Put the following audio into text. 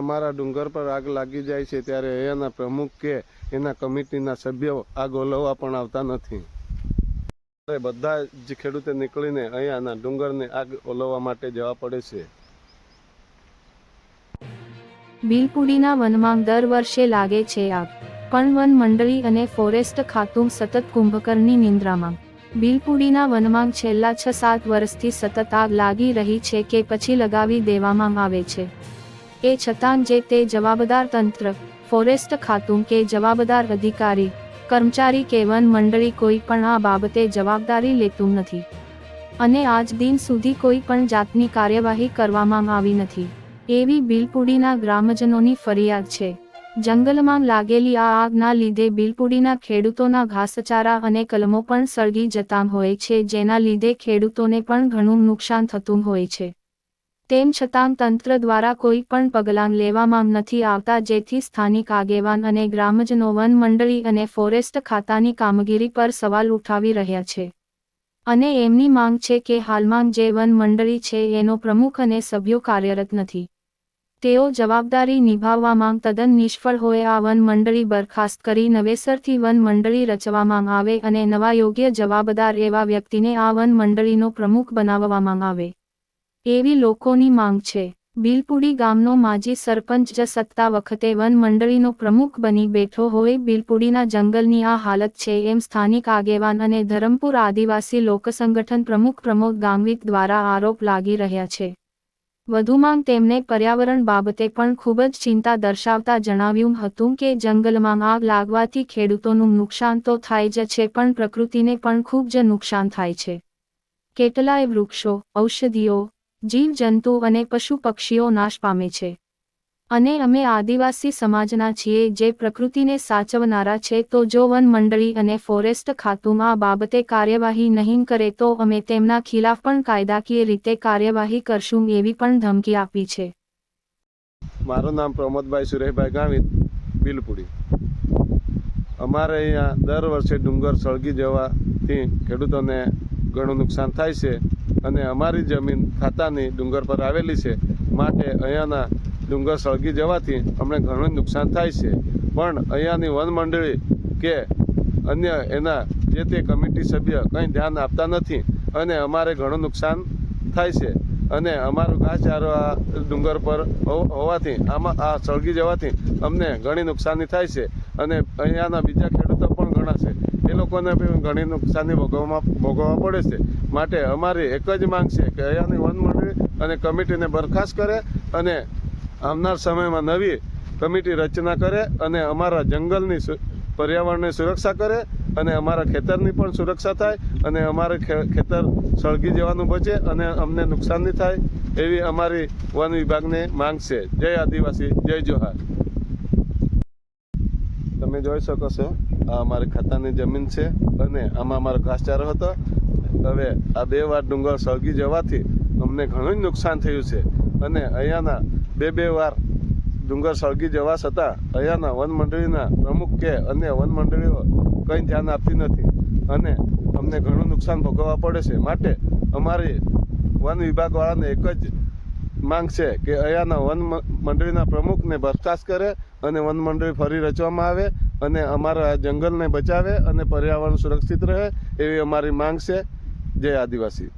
અમારા ડુંગર પર આગ લાગી જાય છે ત્યારે એના પ્રમુખ કે એના કમિટીના સભ્યો આગ ઓલવવા પણ આવતા નથી. બધા જ ખેડૂતે નીકળીને અહીંયાના ડુંગરને આગ ઓલવવા માટે જવા પડે છે. બિલપુડીના વનમાં દર વર્ષે લાગે છે આગ. પણ વન મંડળી અને ફોરેસ્ટ ખાતું સતત કુંભકરની નિંદ્રામાં. બિલપુડીના વનમાં છેલ્લા છ સાત વર્ષથી સતત આગ લાગી રહી છે કે પછી લગાવી દેવામાં આવે છે. એ છતાં જે તે જવાબદાર તંત્ર, ફોરેસ્ટ ખાતું કે જવાબદાર અધિકારી, કર્મચારી કે વન મંડળી કોઈ પણ આ બાબતે જવાબદારી લેતું નથી. અને આજ દિન સુધી કોઈ પણ જાતની કાર્યવાહી કરવામાં આવી નથી. એવી બિલપુડીના ગ્રામજનોની ફરિયાદ છે. જંગલમાં લાગેલી આ આગના લીધે બિલપુડીના ખેડૂતોના ઘાસચારા અને કલમો પણ સળગી જતા હોય છે, જેના લીધે ખેડૂતોને પણ ઘણું નુકસાન થતું હોય છે. તેમ છતાં તંત્ર દ્વારા કોઈ પણ પગલાં લેવામાં નથી આવતા જેથી સ્થાનિક આગેવાન અને ગ્રામજનો વન મંડળી અને ફોરેસ્ટ ખાતાની કામગીરી પર સવાલ ઉઠાવી રહ્યા છે. અને એમની માંગ છે કે હાલમાં જે વન મંડળી છે એનો પ્રમુખ અને સભ્યો કાર્યરત નથી. તેઓ જવાબદારી નિભાવવામાં તદ્દન નિષ્ફળ હોય આ વન મંડળી બરખાસ્ત કરી નવેસરથી વન મંડળી રચવામાં આવે અને નવા યોગ્ય જવાબદાર એવા વ્યક્તિને આ વન મંડળીનો પ્રમુખ બનાવવામાં આવે. એવી લોકોની માંગ છે. બિલપુડી ગામનો માજી સરપંચ જ સત્તા વખતે વન મંડળીનો પ્રમુખ બની બેઠો હોય બિલપુડીના જંગલની આ હાલત છે એમ સ્થાનિક આગેવાન અને ધરમપુર આદિવાસી લોકસંગઠન પ્રમુખ પ્રમોદ ગામવિક દ્વારા આરોપ લાગી રહ્યા છે. વધુમાં તેમણે પર્યાવરણ બાબતે પણ ખૂબ જ ચિંતા દર્શાવતા જણાવ્યું હતું કે જંગલમાં આગ લાગવાથી ખેડૂતોનું નુકસાન તો થાય જ છે પણ પ્રકૃતિને પણ ખૂબ જ નુકસાન થાય છે. કેટલાય વૃક્ષો, ઔષધિઓ જીવજંતુ અને પશુ પક્ષીઓ નાશ પામે છે. અને અમે આદિવાસી સમાજના છીએ જે પ્રકૃતિને સાચવનારા છે તો જો વન મંડળી અને ફોરેસ્ટ ખાતું બાબતે કાર્યવાહી નહીં કરે તો અમે તેમના ખિલાફ પણ કાયદાકીય રીતે કાર્યવાહી કરશું એવી પણ ધમકી આપી છે. મારું નામ પ્રમોદભાઈ સુરેશભાઈ ગામિત બિલપુડી. અમારે અહીંયા દર વર્ષે ડુંગર સળગી જવાથી ખેડૂતોને ઘણું નુકસાન થાય છે. અને અમારી જમીન ખાતાની ડુંગર પર આવેલી છે. માટે અહીંયાના ડુંગર સળગી જવાથી અમને ઘણું નુકસાન થાય છે. પણ અહીંયાની વન મંડળી કે અન્ય એના જે તે કમિટી સભ્ય કંઈ ધ્યાન આપતા નથી અને અમારે ઘણું નુકસાન થાય છે. અને અમારો ઘાસચારો આ ડુંગર પર હોવાથી આમાં આ સળગી જવાથી અમને ઘણી નુકસાની થાય છે. અને અહીંયાના બીજા ખેડૂતો ઘણા છે. એ લોકોને ઘણી નુકસાની ભોગવવા ભોગવવા પડે છે. માટે અમારી એક જ માંગ છે કે અહીંયાની વન મંડળી અને કમિટીને બરખાસ્ત કરે અને આવનાર સમયમાં નવી કમિટી રચના કરે અને અમારા જંગલની પર્યાવરણની સુરક્ષા કરે અને અમારા ખેતરની પણ સુરક્ષા થાય અને અમારે ખેતર સળગી જવાનું બચે અને અમને નુકસાન નહીં થાય એવી અમારી વન વિભાગની માંગ છે. જય આદિવાસી, જય જોહાર. જોઈ શકો છો, આ અમારી ખાતાની જમીન છે અને આમાં અમારો ઘાસચારો હતો. હવે આ બે વાર ડુંગર સળગી જવાથી અમને ઘણું જ નુકસાન થયું છે. અને અહીંયાના બે બે વાર ડુંગર સળગી જવા છતાં અહીંયાના વન મંડળીના પ્રમુખ કે અન્ય વન મંડળીઓ કંઈ ધ્યાન આપતી નથી. અને અમને ઘણું નુકસાન ભોગવવા પડે છે. માટે અમારી વન વિભાગવાળાને એક જ માંગ છે કે અહીંયાના વન મંડળીના પ્રમુખને બરખાસ્ત કરે અને વન મંડળી ફરી રચવામાં આવે અને અમારા જંગલને બચાવે અને પર્યાવરણ સુરક્ષિત રહે એવી અમારી માંગ છે. જય આદિવાસી.